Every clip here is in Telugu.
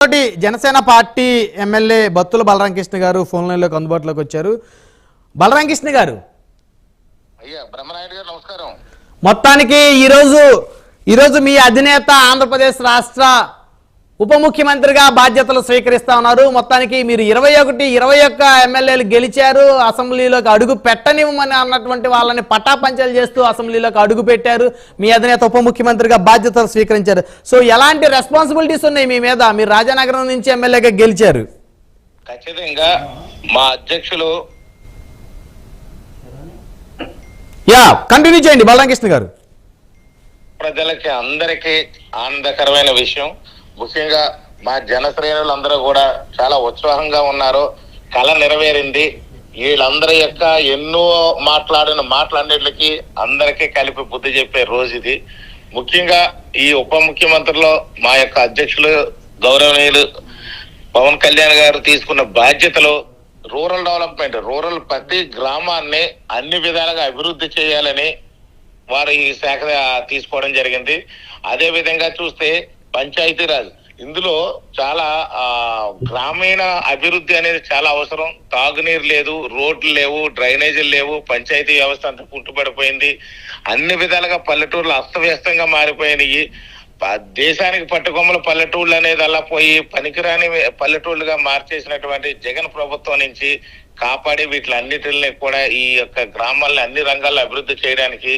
తోటి జనసేన పార్టీ ఎమ్మెల్యే బత్తుల బలరామకృష్ణ గారు ఫోన్ లైన్లోకి అందుబాటులోకి వచ్చారు. బలరామకృష్ణ గారు. మొత్తానికి ఈరోజు ఈరోజు మీ అధినేత ఆంధ్రప్రదేశ్ రాష్ట్ర ఉప ముఖ్యమంత్రిగా బాధ్యతలు స్వీకరిస్తా ఉన్నారు. మొత్తానికి మీరు ఇరవై ఒకటి ఇరవై ఒక్క ఎమ్మెల్యేలు గెలిచారు. అసెంబ్లీలోకి అడుగు పెట్టనివ్వమని అన్నటువంటి వాళ్ళని పటాపంచలు చేస్తూ అసెంబ్లీలోకి అడుగు పెట్టారు. మీ అధినేత ఉప ముఖ్యమంత్రిగా బాధ్యతలు స్వీకరించారు. సో ఎలాంటి రెస్పాన్సిబిలిటీస్ ఉన్నాయి మీ మీద? మీరు రాజానగరం నుంచి ఎమ్మెల్యేగా గెలిచారు. ఖచ్చితంగా మా అధ్యక్షులు యా కంటిన్యూ చేయండి. బలరామకృష్ణ గారు. ప్రజలకి అందరికీ ఆనందకరమైన విషయం. ముఖ్యంగా మా జన శ్రేణులందరూ కూడా చాలా ఉత్సాహంగా ఉన్నారు. కళ నెరవేరింది. వీళ్ళందరి యొక్క ఎన్నో మాట్లాడిన మాటలన్నిటికి అందరికీ కలిపి బుద్ధి చెప్పే రోజు ఇది. ముఖ్యంగా ఈ ఉప ముఖ్యమంత్రిలో మా యొక్క అధ్యక్షులు గౌరవనీయులు పవన్ కళ్యాణ్ గారు తీసుకున్న బాధ్యతలు రూరల్ డెవలప్మెంట్ రూరల్ ప్రతి గ్రామాన్ని అన్ని విధాలుగా అభివృద్ధి చేయాలని వారు ఈ శాఖ తీసుకోవడం జరిగింది. అదే విధంగా చూస్తే పంచాయతీరాజ్ ఇందులో చాలా గ్రామీణ అభివృద్ధి అనేది చాలా అవసరం. తాగునీరు లేదు రోడ్లు లేవు డ్రైనేజీలు లేవు పంచాయతీ వ్యవస్థ అంతా కుంటుపడిపోయింది. అన్ని విధాలుగా పల్లెటూర్లు అస్తవ్యస్తంగా మారిపోయినాయి. దేశానికి పట్టుకొమ్మలు పల్లెటూళ్ళు అనేది అలా పోయి పనికిరాని పల్లెటూళ్ళుగా మార్చేసినటువంటి జగన్ ప్రభుత్వం నుంచి కాపాడి వీటిలన్నిటిని కూడా ఈ యొక్క గ్రామాలను అన్ని రంగాల్లో అభివృద్ధి చేయడానికి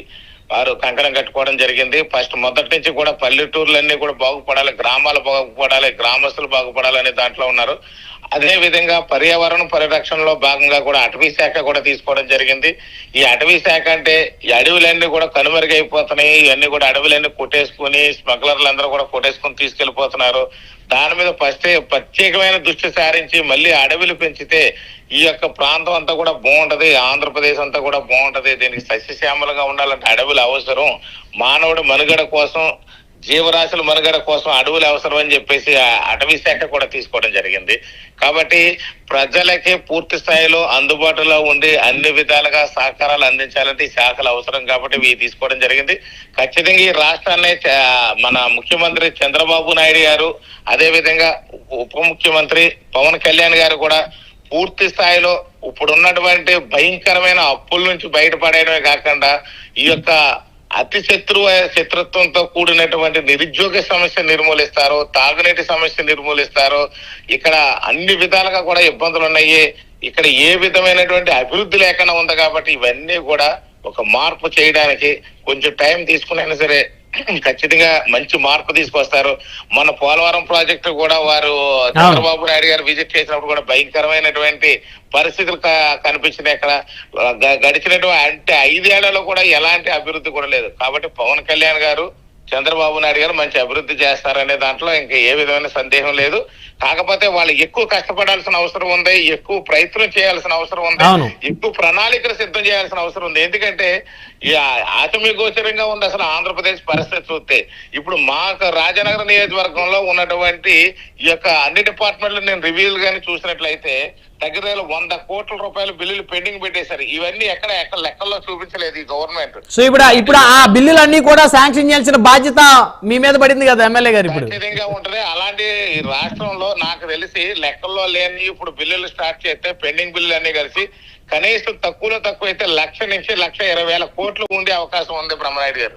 వారు కంకణం కట్టుకోవడం జరిగింది. ఫస్ట్ మొదటి నుంచి కూడా పల్లెటూర్లన్నీ కూడా బాగుపడాలి గ్రామాలు బాగుపడాలి గ్రామస్తులు బాగుపడాలనే దాంట్లో ఉన్నారు. అదే విధంగా పర్యావరణ పరిరక్షణలో భాగంగా కూడా అటవీ శాఖ కూడా తీసుకోవడం జరిగింది. ఈ అటవీ శాఖ అంటే ఈ అడవులన్నీ కూడా కనుమరుగైపోతున్నాయి. ఇవన్నీ కూడా అడవులన్నీ కొట్టేసుకుని స్మగ్లర్లు అందరూ కూడా కొట్టేసుకుని తీసుకెళ్ళిపోతున్నారు దాని మీద ప్రత్యేక ప్రత్యేకమైన దృష్టి సారించి మళ్ళీ అడవులు పెంచితే ఈ యొక్క ప్రాంతం అంతా కూడా బాగుంటది. ఆంధ్రప్రదేశ్ అంతా కూడా బాగుంటది. దీనికి సస్యశ్యామలంగా ఉండాలంటే అడవులు అవసరం. మానవుడు మనుగడ కోసం జీవరాశుల మనుగడ కోసం అడవులు అవసరం అని చెప్పేసి అటవీ శాఖ కూడా తీసుకోవడం జరిగింది. కాబట్టి ప్రజలకి పూర్తి స్థాయిలో అందుబాటులో ఉండి అన్ని విధాలుగా సహకారాలు అందించాలంటే ఈ శాఖలు అవసరం కాబట్టి ఇవి తీసుకోవడం జరిగింది. ఖచ్చితంగా ఈ రాష్ట్రాన్ని మన ముఖ్యమంత్రి చంద్రబాబు నాయుడు గారు అదే విధంగా ఉప ముఖ్యమంత్రి పవన్ కళ్యాణ్ గారు కూడా పూర్తి స్థాయిలో ఇప్పుడు ఉన్నటువంటి భయంకరమైన అప్పుల నుంచి బయటపడేయడమే కాకుండా ఈ యొక్క అతి శత్రువ శత్రుత్వంతో కూడినటువంటి నిరుద్యోగ సమస్య నిర్మూలిస్తారు తాగునీటి సమస్య నిర్మూలిస్తారు ఇక్కడ అన్ని విధాలుగా కూడా ఇబ్బందులు ఉన్నాయి. ఇక్కడ ఏ విధమైనటువంటి అభివృద్ధి లేకుండా ఉంది కాబట్టి ఇవన్నీ కూడా ఒక మార్పు చేయడానికి కొంచెం టైం తీసుకునైనా సరే ఖచ్చితంగా మంచి మార్పు తీసుకొస్తారు. మన పోలవరం ప్రాజెక్టు కూడా వారు చంద్రబాబు నాయుడు గారు విజిట్ చేసినప్పుడు కూడా భయంకరమైనటువంటి పరిస్థితులు కనిపించినాయి అక్కడ. గడిచినటువంటి అంటే ఐదేళ్ళలో కూడా ఎలాంటి అభివృద్ధి కూడా లేదు. కాబట్టి పవన్ కళ్యాణ్ గారు చంద్రబాబు నాయుడు గారు మంచి అభివృద్ధి చేస్తారనే దాంట్లో ఇంకా ఏ విధమైన సందేహం లేదు. కాకపోతే వాళ్ళు ఎక్కువ కష్టపడాల్సిన అవసరం ఉంది ఎక్కువ ప్రయత్నం చేయాల్సిన అవసరం ఉంది. ఎక్కువ ప్రణాళికలు సిద్ధం చేయాల్సిన అవసరం ఉంది. ఎందుకంటే ఈ ఆత్మీయ గోచరంగా ఉంది అసలు ఆంధ్రప్రదేశ్ పరిస్థితి చూస్తే. ఇప్పుడు మా రాజనగర నియోజకవర్గంలో ఉన్నటువంటి ఈ యొక్క అన్ని డిపార్ట్మెంట్లు నేను రివ్యూలు కానీ చూసినట్లయితే దగ్గర వంద కోట్ల రూపాయల బిల్లులు పెండింగ్ పెట్టేశారు. ఇవన్నీ ఎక్కడ ఎక్కడ లెక్కల్లో చూపించలేదు ఈ గవర్నమెంట్. సో ఇప్పుడు ఇప్పుడు ఆ బిల్లులన్నీ కూడా శాంక్షన్ చేయాల్సిన బాధ్యత మీ మీద పడింది కదా ఎమ్మెల్యే గారు ఇప్పుడు? ఉంటది. అలాంటి రాష్ట్రంలో నాకు తెలిసి లెక్కల్లో లేని ఇప్పుడు బిల్లులు స్టార్ట్ చేస్తే పెండింగ్ బిల్లులు అన్ని కలిసి కనీసం తక్కువలో తక్కువ అయితే లక్ష నుంచి లక్ష ఇరవై వేల కోట్లు ఉండే అవకాశం ఉంది బ్రహ్మనాయుడు గారు.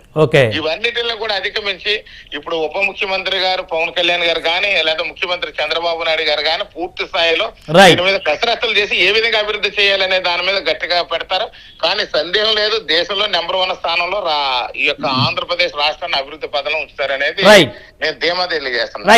ఇవన్నిటిని కూడా అధిగమించి ఇప్పుడు ఉప ముఖ్యమంత్రి గారు పవన్ కళ్యాణ్ గారు కానీ లేదా ముఖ్యమంత్రి చంద్రబాబు నాయుడు గారు కానీ పూర్తి స్థాయిలో. దీని మీద కసరత్తులు చేసి ఏ విధంగా అభివృద్ధి చేయాలనే దాని మీద గట్టిగా పెడతారు. కానీ సందేహం లేదు దేశంలో నెంబర్ వన్ స్థానంలో రా ఈ యొక్క ఆంధ్రప్రదేశ్ రాష్ట్రాన్ని అభివృద్ధి పదంలో ఉంచుతారనేది. నేను ధీమా తెలియజేస్తున్నాను.